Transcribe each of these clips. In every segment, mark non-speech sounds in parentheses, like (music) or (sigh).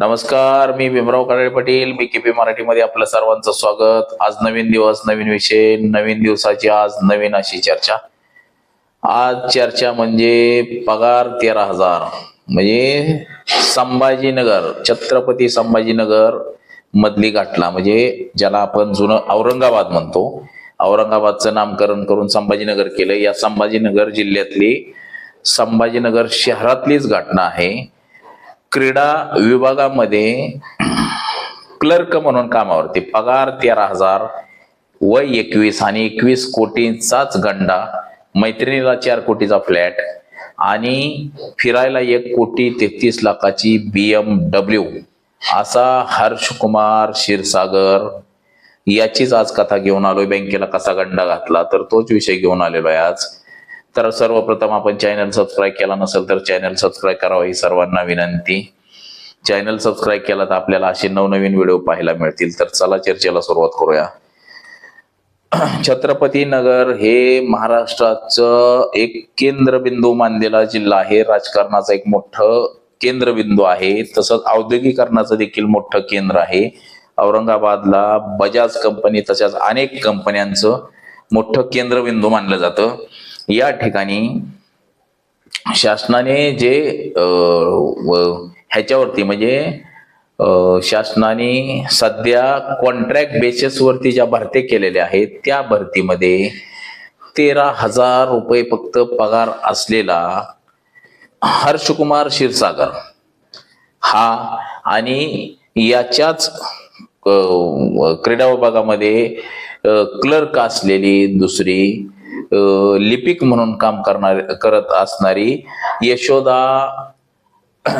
नमस्कार मी भीमराव काळे पाटील बीकेपी मराठीमध्ये आपलं सर्वांचं स्वागत. आज नवीन दिवस नवीन विषय नवीन दिवसाची आज नवीन अशी चर्चा. आज चर्चा म्हणजे पगार तेरा हजार. म्हणजे संभाजीनगर छत्रपती संभाजीनगर मधली घटना. म्हणजे ज्याला आपण जुनं औरंगाबाद म्हणतो. औरंगाबादचं नामकरण करून संभाजीनगर केलं. या संभाजीनगर जिल्ह्यातली संभाजीनगर शहरातलीच घटना आहे. क्रीडा विभागामध्ये क्लर्क म्हणून कामावरती पगार तेरा हजार वय एकवीस आणि एकवीस कोटींचाच गंडा. मैत्रिणीला चार कोटीचा फ्लॅट आणि फिरायला एक कोटी तेहतीस लाखाची बी एम डब्ल्यू. असा हर्षकुमार क्षीरसागर याचीच आज कथा घेऊन आलोय. बँकेला कसा गंडा घातला तर तोच विषय घेऊन आलेलो आहे आज. तर सर्वप्रथम आपण चॅनल सबस्क्राईब केला नसेल तर चॅनल सबस्क्राईब करावा ही सर्वांना विनंती. चॅनल सबस्क्राईब केला तर आपल्याला असे नवनवीन व्हिडिओ पाहायला मिळतील. तर चला चर्चेला सुरुवात करूया. (clears throat) छत्रपती नगर हे महाराष्ट्राचं एक केंद्रबिंदू मानलेला जिल्हा आहे. राजकारणाचा एक मोठं केंद्रबिंदू आहे. तसंच औद्योगिकरणाचं देखील मोठं केंद्र आहे. औरंगाबादला बजाज कंपनी तशाच अनेक कंपन्यांचं मोठं केंद्रबिंदू मानलं जातं. या ठिकाणी शासनाने जे ह्याच्यावरती म्हणजे शासनाने सध्या कॉन्ट्रॅक्ट बेसिसवरती ज्या भरत्या केलेल्या आहेत त्या भरतीमध्ये तेरा हजार रुपये फक्त पगार असलेला हर्षकुमार क्षीरसागर. हा आणि याच्याच क्रीडा विभागामध्ये क्लर्क असलेली दुसरी लिपिक म्हणून काम करणार करत असणारी यशोदा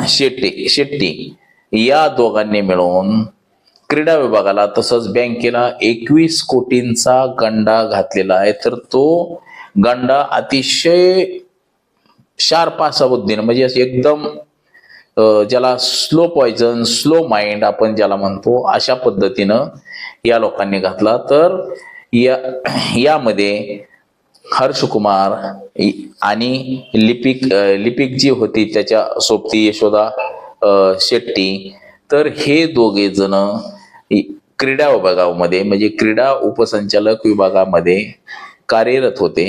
शेट्टी शेट्टी या दोघांनी मिळून क्रीडा विभागाला तसंच बँकेला एकवीस कोटींचा गंडा घातलेला आहे. तर तो गंडा अतिशय शार्प असा म्हणजे असं एकदम ज्याला स्लो पॉयझन स्लो माइंड आपण ज्याला म्हणतो अशा पद्धतीनं या लोकांनी घातला. तर या यामध्ये हर्षकुमार आणि लिपिक लिपिक जी होती त्याच्या सोबती यशोदा शेट्टी. तर हे दोघे जण क्रीडा विभागामध्ये म्हणजे क्रीडा उपसंचालक विभागामध्ये कार्यरत होते.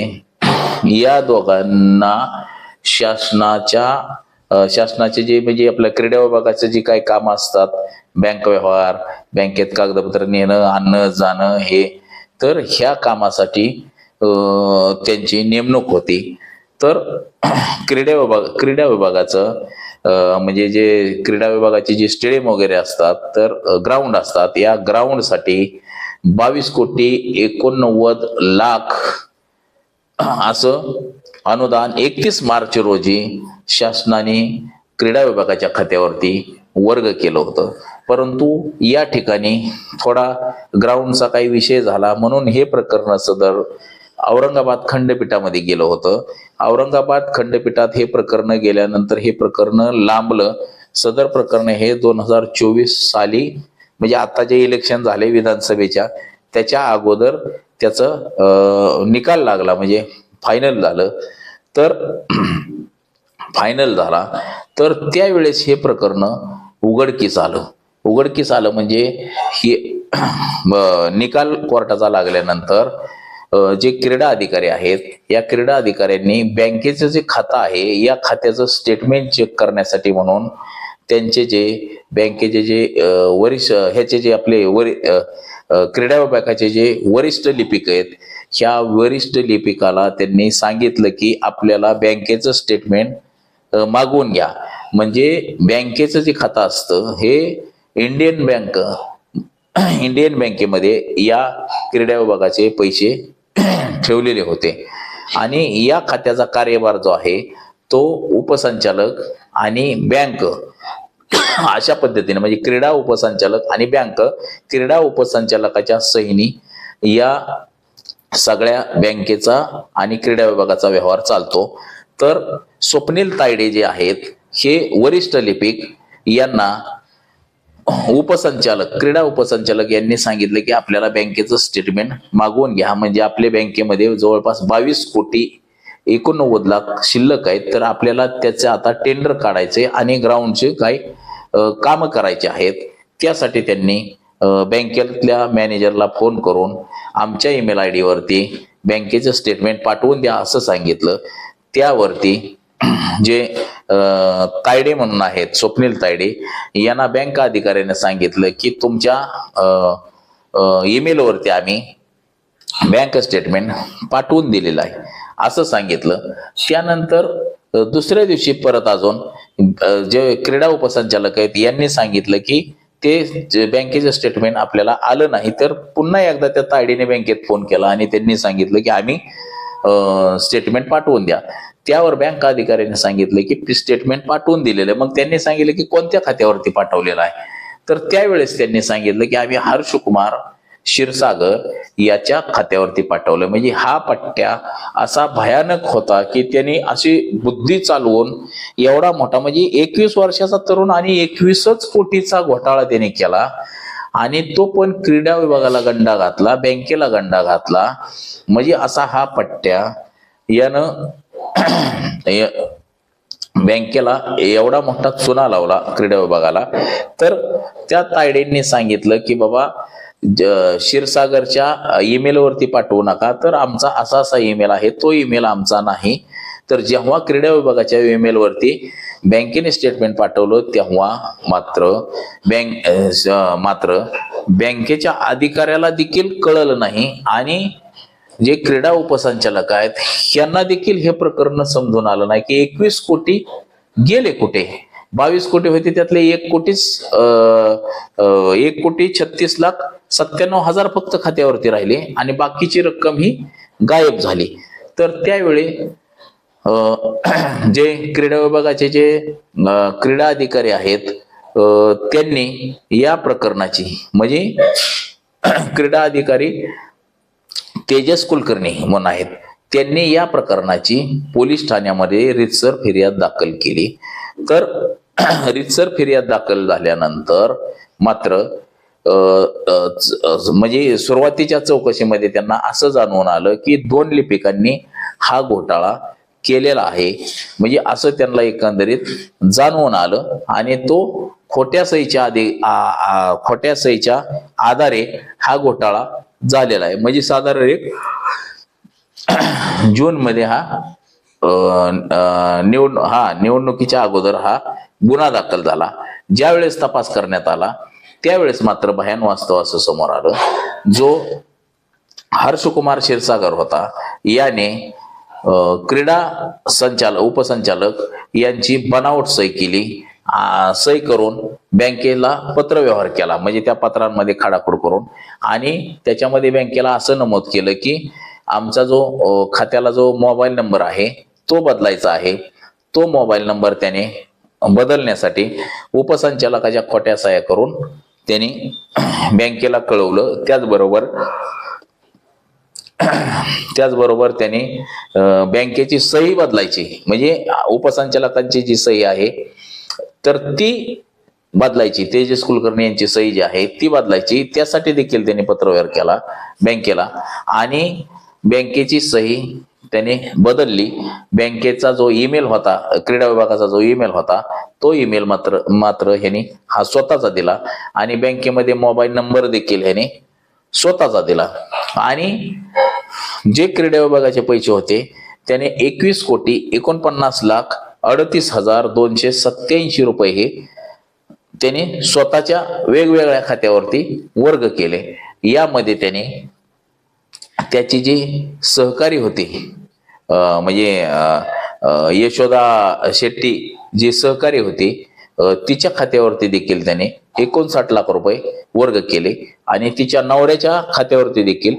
या दोघांना शासनाच्या शासनाचे जे म्हणजे आपल्या क्रीडा विभागाचे जे काही काम असतात बँक व्यवहार बँकेत कागदपत्र नेणं आणणं जाणं हे तर ह्या कामासाठी त्यांची नेमणूक होती. तर क्रीडा विभाग क्रीडा विभागाचं म्हणजे जे क्रीडा विभागाचे जे स्टेडियम वगैरे असतात तर ग्राउंड असतात. या ग्राउंडसाठी बावीस कोटी एकोणनव्वद लाख असं अनुदान एकतीस मार्च रोजी शासनाने क्रीडा विभागाच्या खात्यावरती वर्ग केलं होतं. परंतु या ठिकाणी थोडा ग्राउंडचा काही विषय झाला. म्हणून हे प्रकरण सदर औरंगाबाद खंडपीठामध्ये गेलं होतं. औरंगाबाद खंडपीठात हे प्रकरण गेल्यानंतर हे प्रकरण लांबलं. सदर प्रकरण हे दोन हजार चोवीस साली म्हणजे आता जे इलेक्शन झाले विधानसभेच्या त्याच्या अगोदर त्याचं अं, निकाल लागला म्हणजे फायनल झालं. तर फायनल झाला. तर त्यावेळेस हे प्रकरण उघडकीस आलं. उघडकीस आलं म्हणजे हे निकाल कोर्टाचा लागल्यानंतर जे क्रीडा अधिकारी आहेत या क्रीडा अधिकाऱ्यांनी बँकेचं जे खातं आहे या खात्याचं स्टेटमेंट चेक करण्यासाठी म्हणून त्यांचे जे बँकेचे जे वरिष्ठ ह्याचे जे आपले वरि क्रीडा विभागाचे जे वरिष्ठ लिपिक आहेत ह्या वरिष्ठ लिपिकाला त्यांनी सांगितलं की आपल्याला बँकेचं स्टेटमेंट मागवून घ्या. म्हणजे बँकेचं जे खातं असतं हे इंडियन बँक इंडियन बँकेमध्ये या क्रीडा विभागाचे पैसे ठेवलेले होते. आणि या खात्याचा कार्यभार जो आहे तो उपसंचालक आणि बँक अशा पद्धतीने म्हणजे क्रीडा उपसंचालक आणि बँक क्रीडा उपसंचालकाच्या सहीनी या सगळ्या बँकेचा आणि क्रीडा विभागाचा व्यवहार चालतो. तर स्वप्नील तायडे जे आहेत हे वरिष्ठ लिपिक यांना उपसंचालक क्रीडा उपसंचालक यांनी सांगितलं की आपल्याला बँकेचं स्टेटमेंट मागवून घ्या. म्हणजे आपल्या बँकेमध्ये जवळपास बावीस कोटी एकोणनव्वद लाख शिल्लक आहेत. तर आपल्याला त्याचे आता टेंडर काढायचे आणि ग्राउंडचे काही काम करायचे आहेत. त्यासाठी त्यांनी बँकेतल्या मॅनेजरला फोन करून आमच्या ईमेल आय डीवरती बँकेचं स्टेटमेंट पाठवून द्या असं सांगितलं. त्यावरती जे तायडे म्हणून आहेत स्वप्नील तायडे यांना बँक अधिकाऱ्याने सांगितलं की तुमच्या ईमेलवरती आम्ही बँक स्टेटमेंट पाठवून दिलेलं आहे. असं सांगितलं. त्यानंतर दुसऱ्या दिवशी परत अजून जे क्रीडा उपसंचालक आहेत यांनी सांगितलं की ते बँकेचं स्टेटमेंट आपल्याला आलं नाही तर पुन्हा एकदा त्या तायडीने बँकेत फोन केला आणि त्यांनी सांगितलं की आम्ही स्टेटमेंट पाठवून द्या. त्यावर बँक अधिकाऱ्याने सांगितलं की स्टेटमेंट पाठवून दिलेलं आहे. मग त्यांनी सांगितलं की कोणत्या खात्यावरती पाठवलेलं आहे? तर त्यावेळेस त्यांनी सांगितलं की आम्ही हर्षकुमार क्षीरसागर याच्या खात्यावरती पाठवलं. म्हणजे हा पट्ट्या असा भयानक होता की त्यांनी अशी बुद्धी चालवून एवढा मोठा म्हणजे एकवीस वर्षाचा तरुण आणि एकवीसच कोटीचा घोटाळा त्याने केला. आणि तो पण क्रीडा विभागाला गंडा घातला बँकेला गंडा घातला. म्हणजे असा हा पट्ट्या यानं (clears throat) बँकेला एवढा मोठा चुना लावला क्रीडा विभागाला. तर त्या तायडेंनी सांगितलं की बाबा क्षीरसागरच्या ईमेलवरती पाठवू नका. तर आमचा असा असा ईमेल आहे तो ईमेल आमचा नाही. तर जेव्हा क्रीडा विभागाच्या ईमेलवरती बँकेने स्टेटमेंट पाठवलं तेव्हा मात्र बँक मात्र बँकेच्या अधिकाऱ्याला देखील कळलं नाही आणि जे क्रीडा उपसंचालक आहेत यांना देखील हे प्रकरण समजून आलं नाही की एकवीस कोटी गेले कुठे? बावीस कोटी होते त्यातले एक कोटीच एक कोटी छत्तीस लाख सत्त्याण्णव हजार फक्त खात्यावरती राहिले आणि बाकीची रक्कम ही गायब झाली. तर त्यावेळी (clears throat) जे क्रीडा विभागाचे जे क्रीडा अधिकारी आहेत त्यांनी या प्रकरणाची म्हणजे (clears throat) क्रीडा अधिकारी तेजस कुलकर्णी म्हणून आहेत त्यांनी या प्रकरणाची पोलीस ठाण्यामध्ये रितसर फिर्याद दाखल केली. तर (clears throat) रितसर फिर्याद दाखल झाल्यानंतर मात्र म्हणजे सुरुवातीच्या चौकशीमध्ये त्यांना असं जाणवून आलं की दोन लिपिकांनी हा घोटाळा केलेला आहे. म्हणजे असं त्यांना एकंदरीत जाणवून आलं आणि तो खोट्या सहीच्या आधी खोट्या सहीच्या आधारे हा घोटाळा झालेला आहे. म्हणजे साधारण एक जून मध्ये हा अ, निवड हा निवडणुकीच्या अगोदर हा गुन्हा दाखल झाला. ज्यावेळेस तपास करण्यात आला त्यावेळेस मात्र भयान वास्तव असं समोर आलं. जो हर्षकुमार क्षीरसागर होता याने क्रीडा संचालक उपसंचालक यांची बनावट सही केली. सही करून बँकेला पत्रव्यवहार केला. म्हणजे त्या पत्रांमध्ये खाडाखोड करून. आणि त्याच्यामध्ये बँकेला असं नमूद केलं की आमचा जो खात्याला जो मोबाईल नंबर आहे तो बदलायचा आहे. तो मोबाईल नंबर त्याने बदलण्यासाठी उपसंचालकाच्या खोट्या सह्या करून त्यांनी बँकेला कळवलं. त्याचबरोबर (clears throat) त्याचबरोबर त्याने बँकेची सही बदलायची. म्हणजे उपसंचालकांची जी सही आहे तर ती बदलायची. तेजस कुलकर्णी यांची सही जी आहे ती बदलायची. त्यासाठी देखील त्यांनी पत्रव्यवहार केला बँकेला. आणि बँकेची सही त्याने बदलली. बँकेचा जो ईमेल होता क्रीडा विभागाचा जो ईमेल होता तो ईमेल मात्र मात्र ह्याने हा स्वतःचा दिला. आणि बँकेमध्ये मोबाईल नंबर देखील ह्याने स्वतःचा दिला. आणि जे क्रीडा विभागाचे पैसे होते त्याने एकवीस कोटी एकोणपन्नास लाख अडतीस हजार दोनशे सत्याऐंशी रुपये हे त्याने स्वतःच्या वेगवेगळ्या खात्यावरती वर्ग केले. यामध्ये त्याने त्याची जी सहकारी होती म्हणजे यशोदा शेट्टी जी सहकारी होती तिच्या खात्यावरती देखील त्याने एकोणसाठ लाख रुपये वर्ग केले आणि तिच्या नवऱ्याच्या खात्यावरती देखील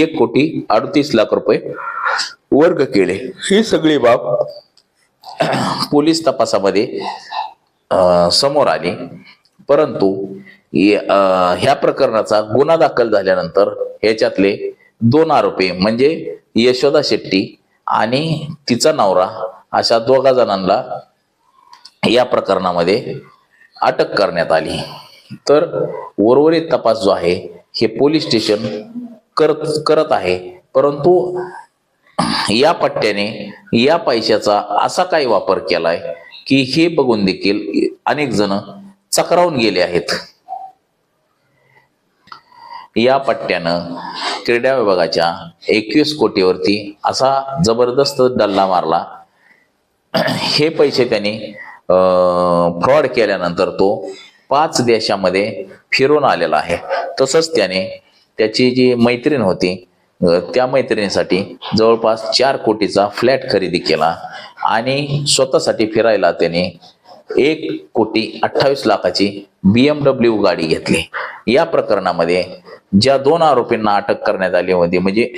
एक कोटी अडतीस लाख रुपये वर्ग केले. ही सगळी बाब पोलीस तपासामध्ये समोर आली. परंतु ह्या प्रकरणाचा गुन्हा दाखल झाल्यानंतर ह्याच्यातले दोन आरोपी म्हणजे यशोदा शेट्टी आणि तिचा नवरा अशा दोघा जणांना या प्रकरणामध्ये अटक करण्यात आली. तर उर्वरित तपास जो आहे हे पोलीस स्टेशन करत करत आहे. परंतु या पट्ट्याने या पैशाचा असा काही वापर केलाय की हे बघून देखील अनेक जण चक्रावून गेले आहेत. या पट्ट्यानं क्रीडा विभागाच्या एकवीस कोटीवरती असा जबरदस्त डल्ला मारला. हे पैसे त्यांनी फ्रॉड केल्यानंतर तो पाच देशामध्ये फिरून आलेला आहे. तसंच त्याने त्याची जी मैत्रीण होती त्या मैत्रिणीसाठी जवळपास चार कोटीचा फ्लॅट खरेदी केला आणि स्वतःसाठी फिरायला त्याने एक कोटी अठ्ठावीस लाखाची बी एम डब्ल्यू गाडी घेतली. या प्रकरणामध्ये ज्या दोन आरोपींना अटक करण्यात आली होती म्हणजे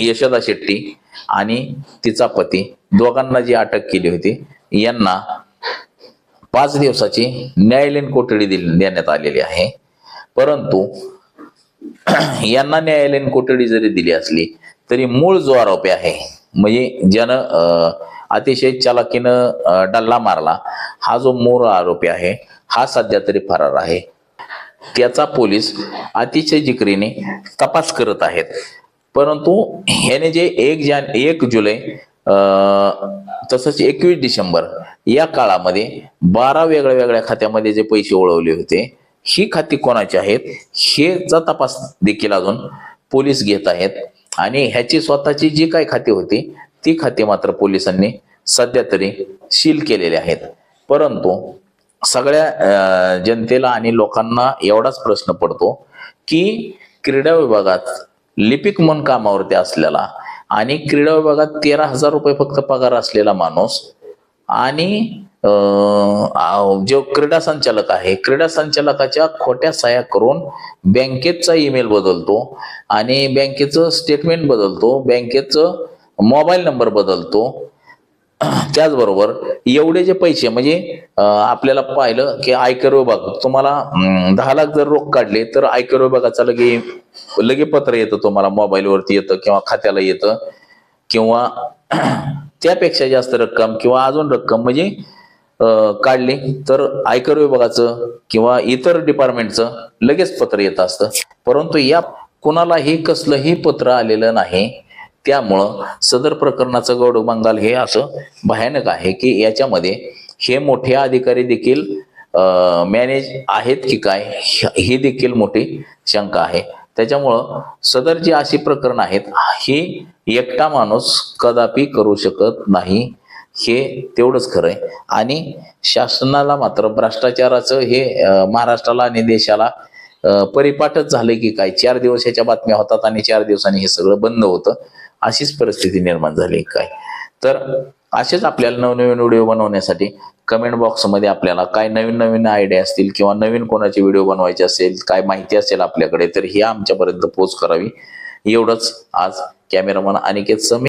यशोदा शेट्टी आणि तिचा पती दोघांना जी अटक केली होती यांना पाच दिवसाची न्यायालयीन कोठडी दिली देण्यात आलेली आहे. परंतु (clears throat) यांना न्यायालयीन कोठडी जरी दिली असली तरी मूळ जो आरोपी आहे म्हणजे ज्यानं अतिशय चालाकीनं डल्ला मारला हा जो मूळ आरोपी आहे हा सध्या तरी फरार आहे. त्याचा पोलीस अतिशय जिकरीने तपास करत आहेत. परंतु ह्याने जे एक जान एक जुलै तसंच एकवीस डिसेंबर या काळामध्ये बारा वेगळ्या वेगळ्या खात्यामध्ये जे पैसे ओळवले होते ही खाती कोणाची आहेत हेचा तपास देखील अजून पोलीस घेत आहेत. आणि ह्याची स्वतःची जी काही खाती होती ती खाती मात्र पोलिसांनी सध्या तरी सील केलेले आहेत. परंतु सगळ्या जनतेला आणि लोकांना एवढाच प्रश्न पडतो की क्रीडा विभागात लिपिक म्हणून कामावरती असलेला आणि क्रीडा विभागात तेरा हजार रुपये फक्त पगार असलेला माणूस. आणि जो क्रीडा संचालक आहे क्रीडा संचालकाच्या खोट्या सह्या करून बँकेचा ईमेल बदलतो आणि बँकेचं स्टेटमेंट बदलतो बँकेचं मोबाईल नंबर बदलतो (clears throat) त्याचबरोबर एवढे जे पैसे म्हणजे आपल्याला पाहिलं की आयकर विभाग तुम्हाला दहा लाख जर रोख काढले तर आयकर विभागाचा लगे लगे पत्र येतं तुम्हाला मोबाईलवरती येतं किंवा खात्याला येतं किंवा (clears throat) त्यापेक्षा जास्त रक्कम किंवा अजून रक्कम म्हणजे काढली तर आयकर विभागाचं किंवा इतर डिपार्टमेंटचं लगेच पत्र येत असतं. परंतु या कुणालाही कसलंही पत्र आलेलं नाही. त्यामुळं सदर प्रकरणाचं गौड बंगाल हे असं भयानक आहे की याच्यामध्ये हे मोठे अधिकारी देखील मॅनेज आहेत की काय ही देखील मोठी शंका आहे. त्याच्यामुळं सदर जी अशी प्रकरण आहेत ही एकटा माणूस कदापि करू शकत नाही हे तेवढंच खरं आहे. आणि शासनाला मात्र भ्रष्टाचाराचं हे महाराष्ट्राला आणि देशाला परिपाठच झालं की काय? चार दिवस ह्याच्या बातम्या होतात आणि चार दिवसांनी हे सगळं बंद होतं. अशीच परिस्थिती निर्माण झाली काय? तर असेच आपल्याला नवनवीन व्हिडिओ बनवण्यासाठी कमेंट बॉक्समध्ये आपल्याला काय नवीन नवीन आयडिया असतील किंवा नवीन कोणाची व्हिडिओ बनवायचे असेल काय माहिती असेल आपल्याकडे तर ही आमच्यापर्यंत पोच करावी. एवढंच आज कॅमेरामन अनिकेत समी